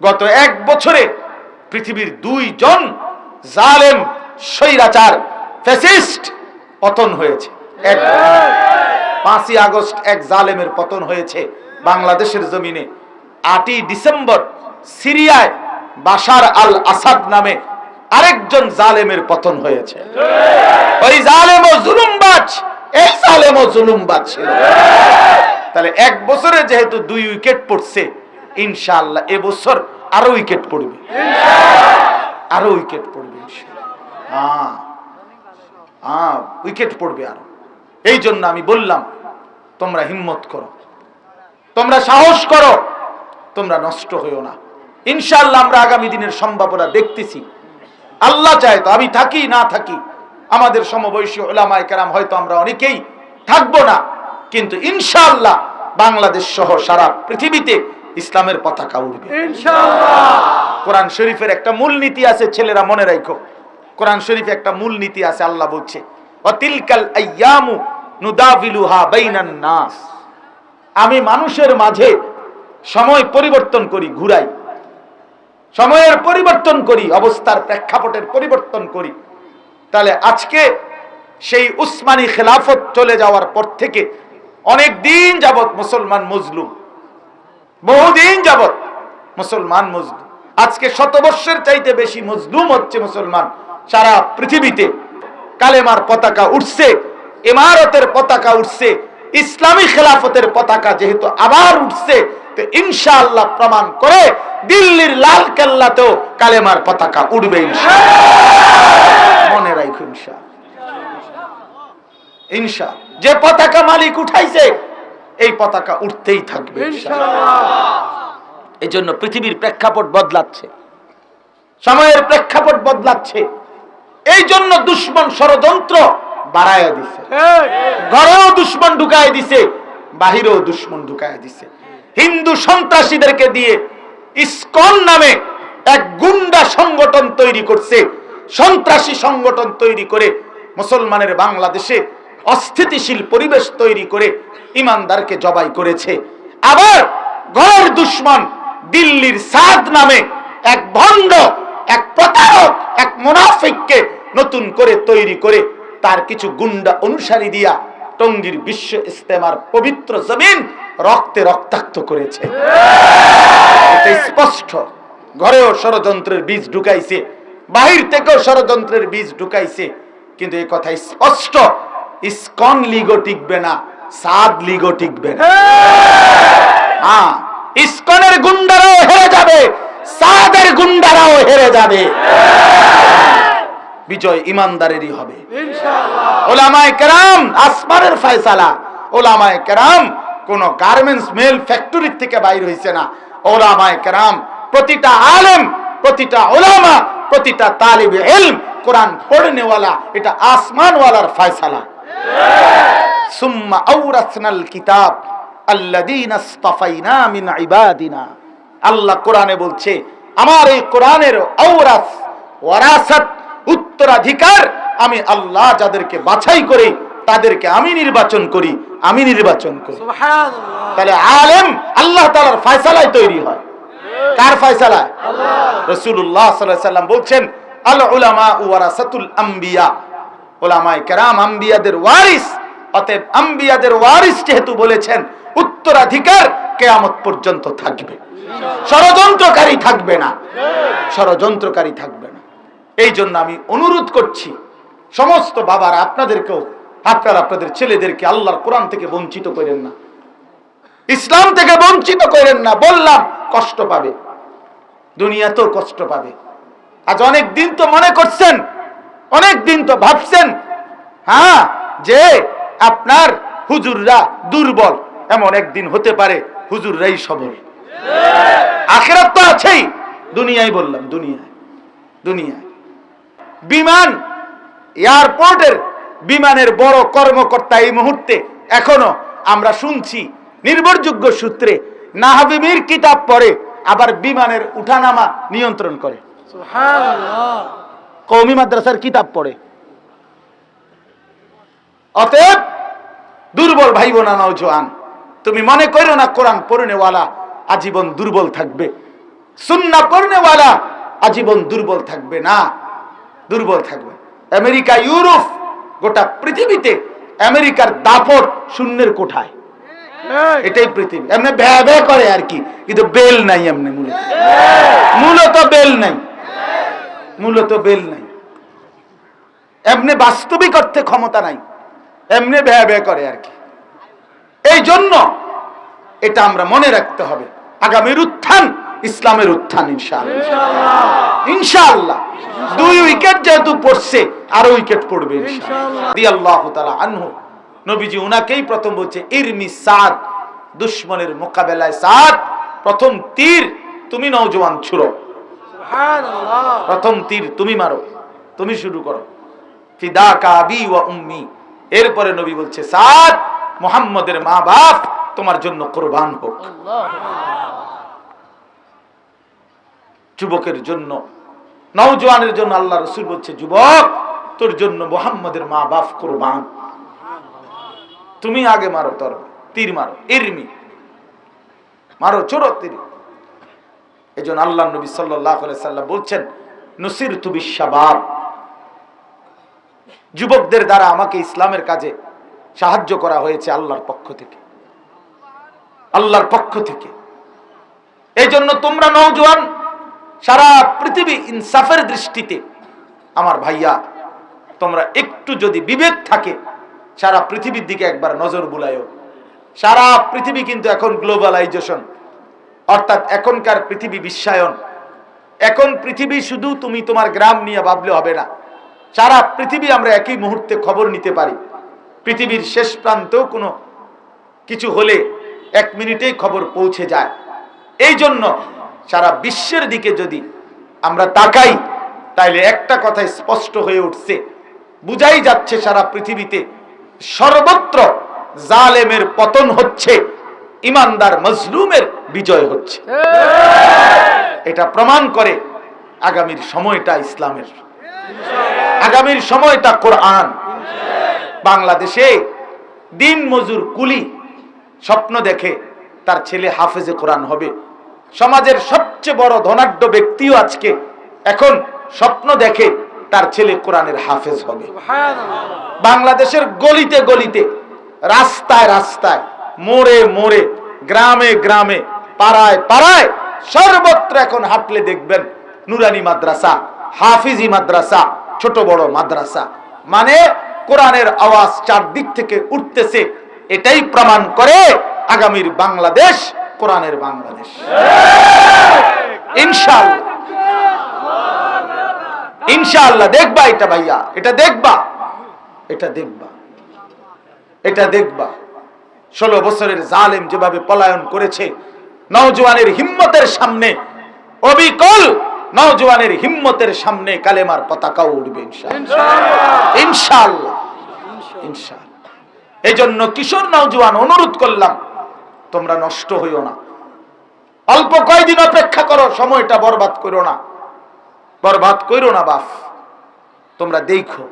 গত এক বছরে পৃথিবীর দুই জন জালেম, স্বৈরাচার, ফ্যাসিস্ট পতন হয়েছে। এক পাঁচই আগস্ট এক জালেমের পতন হয়েছে। বাংলাদেশের জমিনে আটই ডিসেম্বর সিরিয়ায় বাশার আল আসাদ নামে আরেকজন জালেমের পতন হয়েছে। ওই জালেম ও জুলুমবাজ, এই জালেম ও জুলুমবাজ ছিল। তাহলে এক বছরে যেহেতু দুই উইকেট পড়ছে ইনশাআল্লাহ এবছর আরও উইকেট পড়বে। আরও উইকেট পড়বে হ্যাঁ হ্যাঁ উইকেট পড়বে আরও। এই জন্য আমি বললাম তোমরা হিম্মত করো। তোমরা সাহস করো তোমরা নষ্ট হইও না। ইনশাআল্লাহ আমরা আগামী দিনের সম্ভাবনা দেখতেছি। আল্লাহ চায় তো আমি থাকি না থাকি। আমাদের সমবয়সী ওলামায় কেরাম হয়তো আমরা অনেকেই থাকব না। কিন্তু ইনশাআল্লাহ বাংলাদেশ সহ সারা পৃথিবীতে ইসলামের পতাকা উঠবে কোরআন শরীফের একটা মূল নীতি আছে ছেলেরা মনে রাখো কোরআন শরীফে একটা মূল নীতি আছে আল্লাহ বলছে অতিলকাল আইয়ামু নুদাবিলুহা বাইনান নাস। আমি মানুষের মাঝে সময় পরিবর্তন করি ঘুরাই। সময়ের পরিবর্তন করি অবস্থার প্রেক্ষাপটের পরিবর্তন করি। তাহলে আজকে সেই উসমানী খেলাফত চলে যাওয়ার পর থেকে অনেক দিন যাবত মুসলমান মজলুম। বহুদিন যাবত মুসলমান মজলুম। আজকে শতবর্ষের চাইতে বেশি মজলুম হচ্ছে মুসলমান সারা পৃথিবীতে। কালেমার পতাকা উঠছে, ইমারতের পতাকা উঠছে, ইসলামী খেলাফতের পতাকা যেহেতু আবার উঠছে, তো ইনশাআল্লাহ প্রমাণ করে দিল্লির লাল কেল্লাতেও কালেমার পতাকা উঠবে মনে রাখো ইনশাআল্লাহ। ইনশা যে পতাকা মালিক উঠাইছে এই পতাকা উঠতেই থাকবে। এই জন্য পৃথিবীর প্রেক্ষাপট বদলাচ্ছে। সময়ের প্রেক্ষাপট বদলাচ্ছে। এই জন্য দুশ্মন ষড়যন্ত্র বাড়াইয়া দিছে। ঘরেও দুশ্মন ঢুকায় দিছে বাহিরেও দুশ্মন ঢুকায় দিছে। হিন্দু সন্ত্রাসীদেরকে দিয়ে ইসকন নামে এক গুন্ডা সংগঠন তৈরি করছে। সন্ত্রাসী সংগঠন তৈরি করে মুসলমানের বাংলাদেশে অস্থিতিশীল পরিবেশ তৈরি করে ইমানদারকে জবাই করেছে। আবার ঘর দুশ্মন দিল্লির সাদ নামে এক ভণ্ড, এক প্রতারক, এক মুনাফিককে নতুন করে তৈরি করে তার কিছু গুন্ডা অনুসারী দিয়া টঙ্গীর বিশ্ব ইস্তেমার পবিত্র জমিন রক্তে রক্তাক্ত করেছে। স্পষ্ট। ঘরেও ষড়যন্ত্রের বীজ ঢুকাইছে, বাহির থেকেও ষড়যন্ত্রের বীজ ঢুকাইছে, কিন্তু এই কথা স্পষ্ট। ইস্কন লিগো টিকবে না। সাদ লিগো টিকবে হ্যাঁ। ইসকনের গুন্ডারাও হেরে যাবে সাদের গুন্ডারাও হেরে যাবে। বিজয় ইমানদারেরই হবে। ওলামায়ে কেরাম আসমানের ফয়সালা। ওলামায়ে কেরাম কোন গার্মেন্টস মেল ফ্যাক্টরি থেকে বাইর হইছে না। ওলামায়ে কেরাম প্রতিটা আলেম প্রতিটা ওলামা প্রতিটা তালিব ইলম কোরআন পড়নেওয়ালা এটা আসমানওয়ালার ফয়সালা। সুম্মা কিতাব মিন ইবাদিনা। আল্লাহ কোরআনে বলছে আমার এই কোরআনের আওরাস ওয়ারাসাত উত্তরাধিকার আমি আল্লাহ যাদেরকে বাছাই করে তাদেরকে আমি নির্বাচন করি আমি নির্বাচন করি। তাহলে আলেম আল্লাহ তাআলার ফয়সালায় তৈরি হয়। কার ফয়সালা রসুল্লাহ সাল্লাম বলছেন আল উলামা ওয়ারাসাতুল আম্বিয়া। ওলামায়ে কেরাম আম্বিয়াদের ওয়ারিস অতএব আম্বিয়াদের ওয়ারিস যেহেতু বলেছেন, উত্তরাধিকার কেয়ামত পর্যন্ত থাকবে। ষড়যন্ত্রকারী থাকবে না। ষড়যন্ত্রকারী থাকবে না। এই জন্য আমি অনুরোধ করছি, সমস্ত বাবারা আপনাদেরকেও, আপনারা আপনাদের ছেলেদেরকে আল্লাহর কোরআন থেকে বঞ্চিত করেন না। ইসলাম থেকে বঞ্চিত করেন না, বললাম, কষ্ট পাবে। দুনিয়াতেও কষ্ট পাবে। আজ অনেক দিন তো মনে করছেন, অনেক দিন তো ভাবছেন হ্যাঁ যে আপনার হুজুররা দুর্বল। এমন একদিন হতে পারে হুজুররাই সবল। আখেরাত তো আছেই। দুনিয়ায় বললাম দুনিয়ায় দুনিয়ায়। বিমান এয়ারপোর্টের বিমানের বড় কর্মকর্তা এই মুহূর্তে এখনও আমরা শুনছি নির্ভরযোগ্য সূত্রে নাহাবিমির কিতাব পড়ে আবার বিমানের উঠানামা নিয়ন্ত্রণ করে। কৌমি মাদ্রাসার কিতাব পড়ে। অতএব দুর্বল ভাই বোনা নওজোয়ান তুমি মনে করো না কোরআন পড়নেওয়ালা আজীবন দুর্বল থাকবে। সুন্না পড়নেওয়ালা আজীবন দুর্বল থাকবে না। দুর্বল থাকবে। আমেরিকা ইউরোপ গোটা পৃথিবীতে আমেরিকার দাপট শূন্যের কোঠায়। এটাই পৃথিবী। এমনি ভ্যা ভ্যা করে আর কি। কিন্তু বেল নাই এমনি মূলত। মূলত বেল নাই। মূলত বেল নাই। এমনি বাস্তবিক অর্থে ক্ষমতা নাই। এমনি ভ্যা ভ্যা করে আর কি। এই জন্য এটা আমরা মনে রাখতে হবে। আগামীর উত্থান ইসলামের উত্থান ইনশাআল্লাহ। ইনশাআল্লাহ। দুই উইকেট যেহেতু পড়ছে আরও উইকেট পড়বে আল্লাহ তাআলা আনহু নবীজি উনাকেই প্রথম বলছে ইরমি সাদ দুশ্মনের মোকাবেলায় সাদ প্রথম তীর তুমি নওজোয়ান ছুড়ো। প্রথম তীর তুমি মারো তুমি শুরু করো। ফিদা কাবি ওয়া উম্মি এরপরে নবী বলছে সাদ মোহাম্মদের মা বাপ তোমার জন্য কোরবান হোক। যুবকের জন্য নওজোয়ানের জন্য আল্লাহ রসুল বলছে যুবক তোর জন্য মোহাম্মদের মা বাপ কোরবান। তুমি আগে মারো তোর তীর মারো ইরমি। মারো চোরো তীর। এই জন্য আল্লাহ নবী সাল্লাহ সাল্লাম বলছেন নসির তুবি শাবাব যুবকদের দ্বারা আমাকে ইসলামের কাজে সাহায্য করা হয়েছে আল্লাহর পক্ষ থেকে। আল্লাহর পক্ষ থেকে। এই জন্য তোমরা নৌজওয়ান সারা পৃথিবী ইনসাফের দৃষ্টিতে আমার ভাইয়া, তোমরা একটু যদি বিবেক থাকে, সারা পৃথিবীর দিকে একবার নজর বুলায়ও সারা পৃথিবী কিন্তু এখন গ্লোবালাইজেশন। অর্থাৎ এখনকার পৃথিবী বিশ্বায়ন। এখন পৃথিবী শুধু তুমি তোমার গ্রাম নিয়ে ভাবলে হবে না। সারা পৃথিবী আমরা একই মুহূর্তে খবর নিতে পারি। পৃথিবীর শেষ প্রান্তেও কোনো কিছু হলে এক মিনিটেই খবর পৌঁছে যায়। এই জন্য সারা বিশ্বের দিকে যদি আমরা তাকাই তাইলে একটা কথা স্পষ্ট হয়ে উঠছে। বুঝাই যাচ্ছে সারা পৃথিবীতে সর্বত্র জালেমের পতন হচ্ছে ইমানদার মজলুমের বিজয় হচ্ছে। এটা প্রমাণ করে আগামীর সময়টা ইসলামের। আগামীর সময়টা কোরআন। বাংলাদেশে দিন মজুর কুলি স্বপ্ন দেখে তার ছেলে হাফেজে কোরআন হবে। সমাজের সবচেয়ে বড় ধনাঢ্য ব্যক্তিও আজকে এখন স্বপ্ন দেখে তার ছেলে কোরআনের হাফেজ হবে। বাংলাদেশের গলিতে গলিতে রাস্তায় রাস্তায় মোড়ে মোড়ে গ্রামে গ্রামে পাড়ায় পাড়ায় সর্বত্র এখন হাঁটলে দেখবেন নুরানি মাদ্রাসা হাফিজি মাদ্রাসা ছোট বড় মাদ্রাসা। মানে কোরআনের আওয়াজ চারদিক থেকে উঠতেছে। এটাই প্রমাণ করে আগামীর বাংলাদেশ, কোরআনের বাংলাদেশ। ইনশাআল্লাহ ইনশাআল্লাহ দেখবা এটা ভাইয়া। এটা দেখবা। এটা দেখবা। এটা দেখবা। ষোলো বছরের জালেম যেভাবে পলায়ন করেছে, নওজোয়ানের হিম্মতের সামনে অবিকল নওজোয়ানের হিম্মতের সামনে কালেমার পতাকা উঠবে ইনশাআল্লাহ। এই জন্য কিশোর নওজোয়ান অনুরোধ করলাম তোমরা নষ্ট হইও না। অল্প কয়দিন অপেক্ষা করো সময়টা বরবাদ করো না। বরবাদ করো না বাপ। তোমরা দেখো